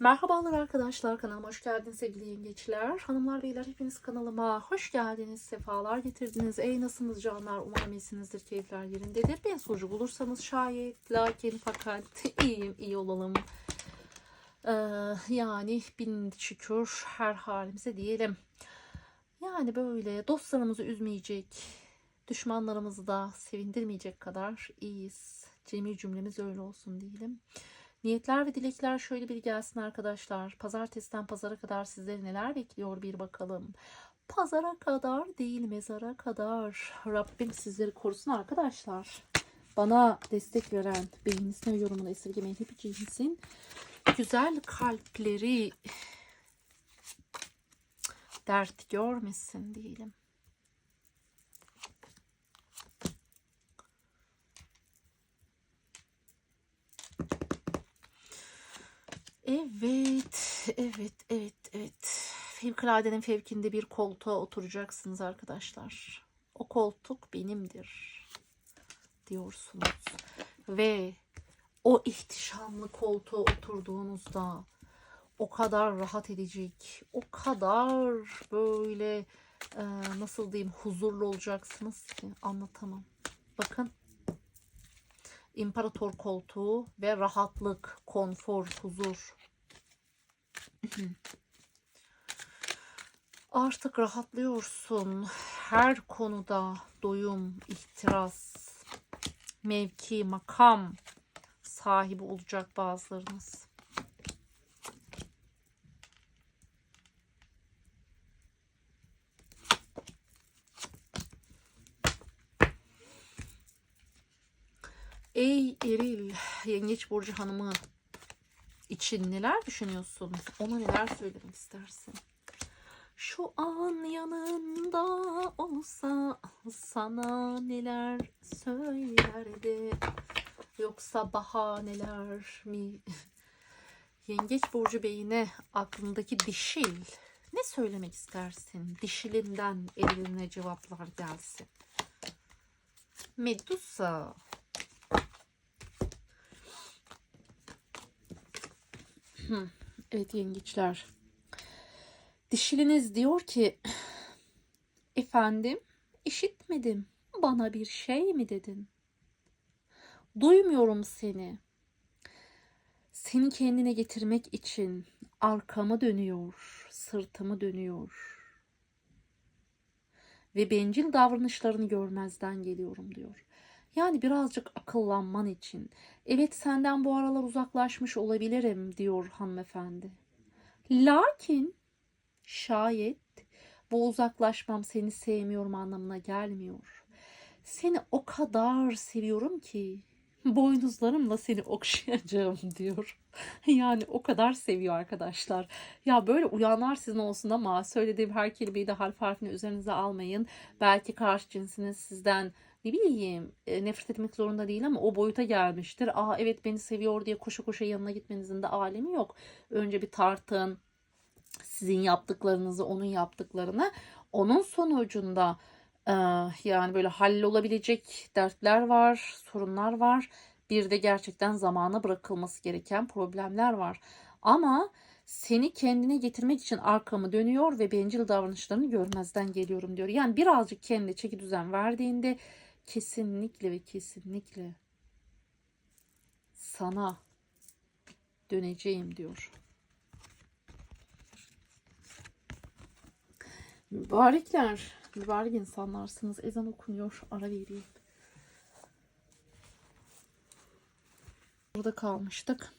Merhabalar arkadaşlar kanalıma hoş geldiniz sevgili yengeçler. Hanımlar beyler hepiniz kanalıma hoş geldiniz. Sefalar getirdiniz. Ey nasılsınız canlar? Umarım iyisinizdir. Keyifler yerindedir. Ben sonucu bulursanız şayet lakin fakat iyiyim iyi olalım. Ee, yani bin şükür her halimize diyelim. Yani böyle dostlarımızı üzmeyecek, düşmanlarımızı da sevindirmeyecek kadar iyiyiz. Cemil cümlemiz öyle olsun diyelim. Niyetler ve dilekler şöyle bir gelsin arkadaşlar. Pazartesiden pazara kadar sizleri neler bekliyor bir bakalım. Pazara kadar değil mezara kadar. Rabbim sizleri korusun arkadaşlar. Bana destek veren ve yorumunu esirgemeyin hepinizin güzel kalpleri dert görmesin diyelim. Evet, evet, evet, evet. Fevkaladenin fevkinde bir koltuğa oturacaksınız arkadaşlar. O koltuk benimdir diyorsunuz. Ve o ihtişamlı koltuğa oturduğunuzda o kadar rahat edecek, o kadar böyle nasıl diyeyim huzurlu olacaksınız ki anlatamam. Bakın imparator koltuğu ve rahatlık, konfor, huzur. Artık rahatlıyorsun. Her konuda doyum, ihtiras, mevki, makam sahibi olacak bazılarınız. Ey eril, yengeç burcu hanımı için neler düşünüyorsun? Ona neler söylemek istersin? Şu an yanında olsa sana neler söylerdi? Yoksa bahaneler mi? Yengeç burcu beyine aklındaki dişil ne söylemek istersin? Dişilinden eline cevaplar gelsin. Medusa Evet yengeçler. Dişiliniz diyor ki efendim işitmedim. Bana bir şey mi dedin? Duymuyorum seni. Seni kendine getirmek için arkamı dönüyor, sırtımı dönüyor. Ve bencil davranışlarını görmezden geliyorum diyor. Yani birazcık akıllanman için. Evet senden bu aralar uzaklaşmış olabilirim diyor hanımefendi. Lakin şayet bu uzaklaşmam seni sevmiyorum anlamına gelmiyor. Seni o kadar seviyorum ki boynuzlarımla seni okşayacağım diyor. Yani o kadar seviyor arkadaşlar. Ya böyle uyanlar sizin olsun ama söylediğim her kelimeyi de harf harfini üzerinize almayın. Belki karşı cinsiniz sizden ne bileyim e, nefret etmek zorunda değil ama o boyuta gelmiştir. Aa evet beni seviyor diye koşa koşa yanına gitmenizin de alemi yok. Önce bir tartın sizin yaptıklarınızı onun yaptıklarını onun sonucunda yani böyle hallolabilecek dertler var, sorunlar var. Bir de gerçekten zamana bırakılması gereken problemler var. Ama seni kendine getirmek için arkamı dönüyor ve bencil davranışlarını görmezden geliyorum diyor. Yani birazcık kendine çeki düzen verdiğinde kesinlikle ve kesinlikle sana döneceğim diyor. Mübarekler, mübarek insanlarsınız. Ezan okunuyor. Ara vereyim. Burada kalmıştık.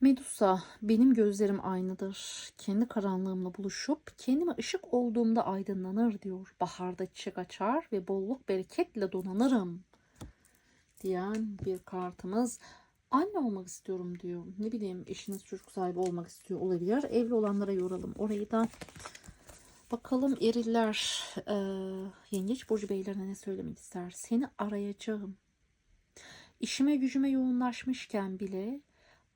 Medusa, benim gözlerim aynadır. Kendi karanlığımla buluşup kendime ışık olduğumda aydınlanır diyor. Baharda çiçek açar ve bolluk bereketle donanırım diyen bir kartımız. Anne olmak istiyorum diyor. Ne bileyim eşiniz çocuk sahibi olmak istiyor olabilir. Evli olanlara yoralım. Orayı da bakalım eriller e, yengeç burcu beylerine ne söylemek ister? Seni arayacağım. İşime gücüme yoğunlaşmışken bile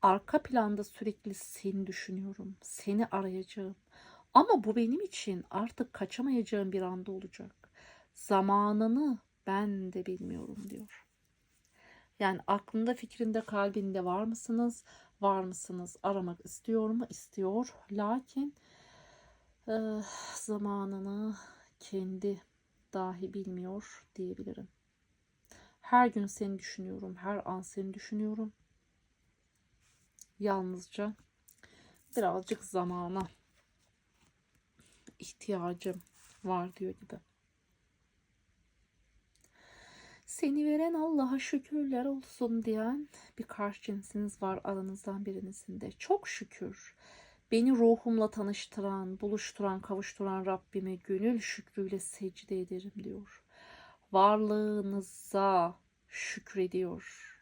arka planda sürekli seni düşünüyorum. Seni arayacağım. Ama bu benim için artık kaçamayacağım bir anda olacak. Zamanını ben de bilmiyorum diyor. Yani aklında, fikrinde, kalbinde var mısınız? var mısınız? Aramak istiyor mu? İstiyor. Lakin zamanını kendi dahi bilmiyor diyebilirim. Her gün seni düşünüyorum. Her an seni düşünüyorum. Yalnızca birazcık zamana ihtiyacım var diyor gibi. Seni veren Allah'a şükürler olsun diyen bir karşı cinsiniz var aranızdan birinizin de. Çok şükür. Beni ruhumla tanıştıran, buluşturan, kavuşturan Rabbime gönül şükrüyle secde ederim diyor. Varlığınıza şükrediyor.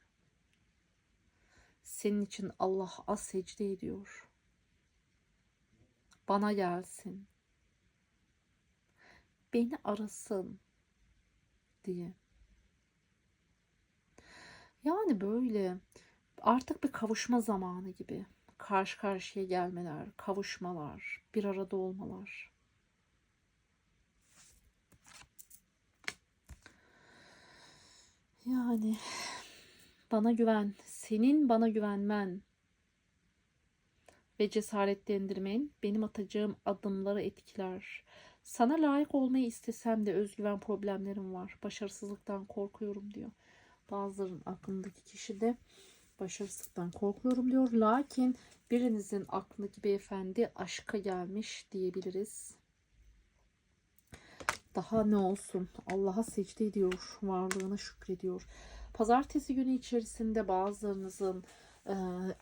Senin için Allah'a secde ediyor. Bana gelsin. Beni arasın diye. Yani böyle artık bir kavuşma zamanı gibi. Karşı karşıya gelmeler, kavuşmalar, bir arada olmalar. Yani bana güven, senin bana güvenmen ve cesaretlendirmen benim atacağım adımları etkiler. Sana layık olmayı istesem de özgüven problemlerim var. Başarısızlıktan korkuyorum diyor. Bazılarının aklındaki kişi de başarısızlıktan korkuyorum diyor. Lakin birinizin aklındaki beyefendi aşka gelmiş diyebiliriz. Daha ne olsun? Allah'a secde ediyor, varlığına şükrediyor. Pazartesi günü içerisinde bazılarınızın e,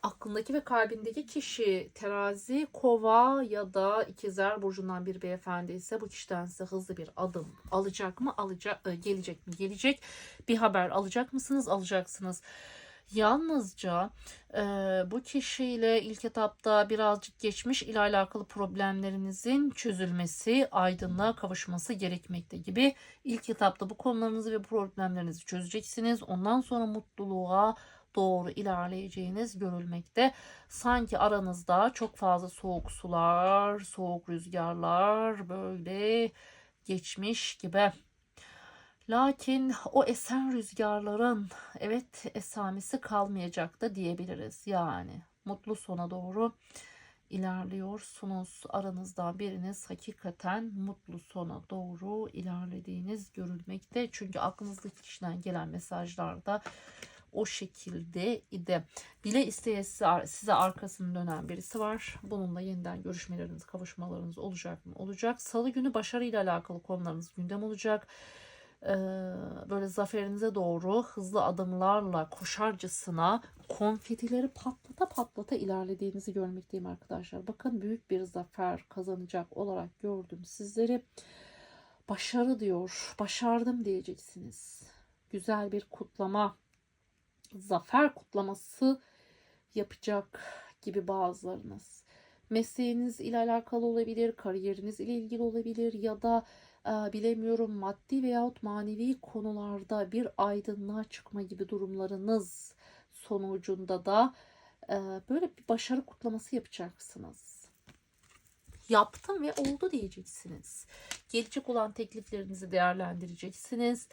aklındaki ve kalbindeki kişi terazi, kova ya da ikizler burcundan bir beyefendi ise bu kişiden size hızlı bir adım alacak mı? Alacak, e, gelecek mi? Gelecek. Bir haber alacak mısınız? Alacaksınız. Yalnızca e, bu kişiyle ilk etapta birazcık geçmiş ile alakalı problemlerinizin çözülmesi, aydınlığa kavuşması gerekmekte gibi. İlk etapta bu konularınızı ve problemlerinizi çözeceksiniz. Ondan sonra mutluluğa doğru ilerleyeceğiniz görülmekte. Sanki aranızda çok fazla soğuk sular, soğuk rüzgarlar böyle geçmiş gibi. Lakin o esen rüzgarların evet esamesi kalmayacak da diyebiliriz. Yani mutlu sona doğru ilerliyorsunuz. Aranızdan biriniz hakikaten mutlu sona doğru ilerlediğiniz görülmekte. Çünkü aklınızdaki kişiden gelen mesajlarda o şekilde idi. Bile isteye size arkasını dönen birisi var. Bununla yeniden görüşmeleriniz, kavuşmalarınız olacak mı? Olacak. Salı günü başarıyla alakalı konularınız gündem olacak. Böyle zaferinize doğru hızlı adımlarla koşarcasına konfetileri patlata patlata ilerlediğinizi görmekteyim arkadaşlar. Bakın büyük bir zafer kazanacak olarak gördüm sizleri. Başarı diyor. Başardım diyeceksiniz. Güzel bir kutlama zafer kutlaması yapacak gibi bazılarınız. Mesleğiniz ile alakalı olabilir, kariyeriniz ile ilgili olabilir ya da bilemiyorum maddi veyahut manevi konularda bir aydınlığa çıkma gibi durumlarınız sonucunda da e, böyle bir başarı kutlaması yapacaksınız. Yaptım ve oldu diyeceksiniz. Gelecek olan tekliflerinizi değerlendireceksiniz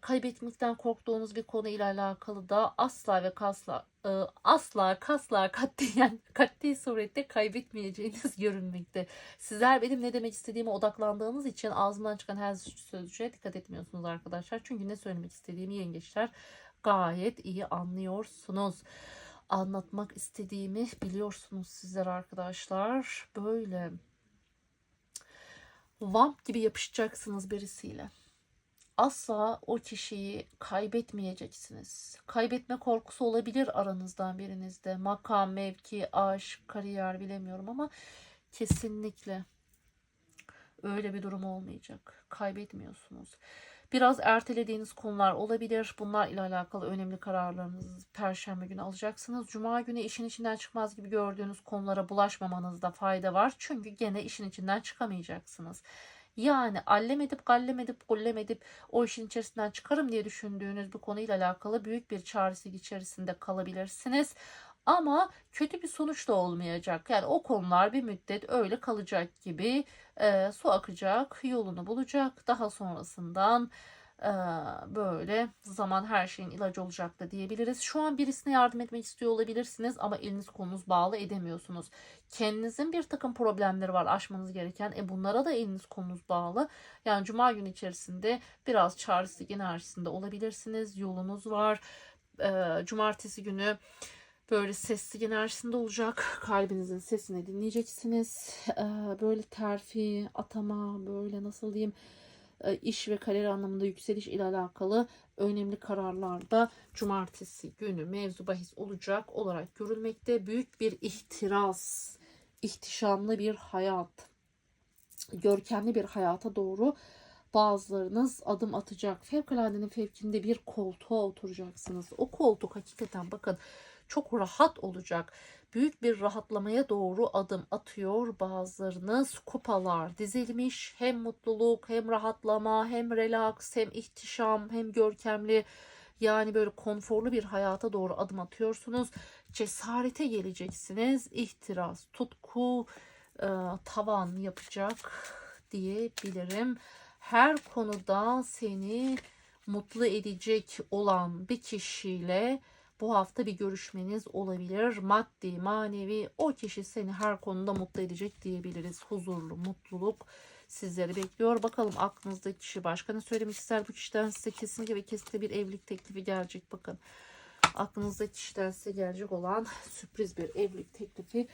kaybetmekten korktuğunuz bir konu ile alakalı da asla ve kasla e, asla kasla katliyen katli surette kaybetmeyeceğiniz görünmekte. Sizler benim ne demek istediğime odaklandığınız için ağzımdan çıkan her sözcüğe dikkat etmiyorsunuz arkadaşlar. Çünkü ne söylemek istediğimi yengeçler gayet iyi anlıyorsunuz. Anlatmak istediğimi biliyorsunuz sizler arkadaşlar. Böyle vamp gibi yapışacaksınız birisiyle asla o kişiyi kaybetmeyeceksiniz. Kaybetme korkusu olabilir aranızdan birinizde. Makam, mevki, aşk, kariyer bilemiyorum ama kesinlikle öyle bir durum olmayacak. Kaybetmiyorsunuz. Biraz ertelediğiniz konular olabilir. Bunlar ile alakalı önemli kararlarınızı perşembe günü alacaksınız. Cuma günü işin içinden çıkmaz gibi gördüğünüz konulara bulaşmamanızda fayda var. Çünkü gene işin içinden çıkamayacaksınız. Yani allem edip gallem edip gullem edip o işin içerisinden çıkarım diye düşündüğünüz bir konuyla alakalı büyük bir çaresizlik içerisinde kalabilirsiniz. Ama kötü bir sonuç da olmayacak. Yani o konular bir müddet öyle kalacak gibi e, su akacak, yolunu bulacak. Daha sonrasından böyle zaman her şeyin ilacı olacak da diyebiliriz. Şu an birisine yardım etmek istiyor olabilirsiniz ama eliniz kolunuz bağlı edemiyorsunuz. Kendinizin bir takım problemleri var aşmanız gereken. E bunlara da eliniz kolunuz bağlı. Yani cuma günü içerisinde biraz çaresizlik enerjisinde olabilirsiniz. Yolunuz var. Ee, cumartesi günü böyle sesli enerjisinde olacak. Kalbinizin sesini dinleyeceksiniz. Ee, böyle terfi, atama, böyle nasıl diyeyim iş ve kariyer anlamında yükseliş ile alakalı önemli kararlarda cumartesi günü mevzu bahis olacak olarak görülmekte. Büyük bir ihtiras, ihtişamlı bir hayat, görkemli bir hayata doğru bazılarınız adım atacak. Fevkaladenin fevkinde bir koltuğa oturacaksınız. O koltuk hakikaten bakın çok rahat olacak. Büyük bir rahatlamaya doğru adım atıyor bazılarınız. Kupalar dizilmiş. Hem mutluluk hem rahatlama hem relax hem ihtişam hem görkemli yani böyle konforlu bir hayata doğru adım atıyorsunuz. Cesarete geleceksiniz. İhtiras, tutku e, tavan yapacak diyebilirim. Her konuda seni mutlu edecek olan bir kişiyle bu hafta bir görüşmeniz olabilir. Maddi, manevi o kişi seni her konuda mutlu edecek diyebiliriz. Huzurlu, mutluluk sizleri bekliyor. Bakalım aklınızdaki kişi başka ne söylemek ister bu kişiden size kesinlikle ve kesinlikle bir evlilik teklifi gelecek. Bakın aklınızdaki kişiden size gelecek olan sürpriz bir evlilik teklifi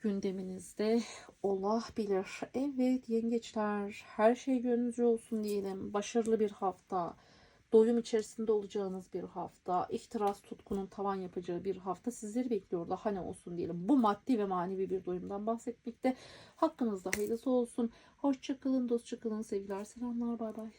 gündeminizde olabilir. Evet yengeçler her şey gönlünüzce olsun diyelim. Başarılı bir hafta. Doyum içerisinde olacağınız bir hafta. ihtiras tutkunun tavan yapacağı bir hafta sizleri bekliyor. Daha ne olsun diyelim. Bu maddi ve manevi bir doyumdan bahsetmekte. Hakkınızda hayırlısı olsun. Hoşçakalın, dostçakalın, sevgiler, selamlar, bay bay.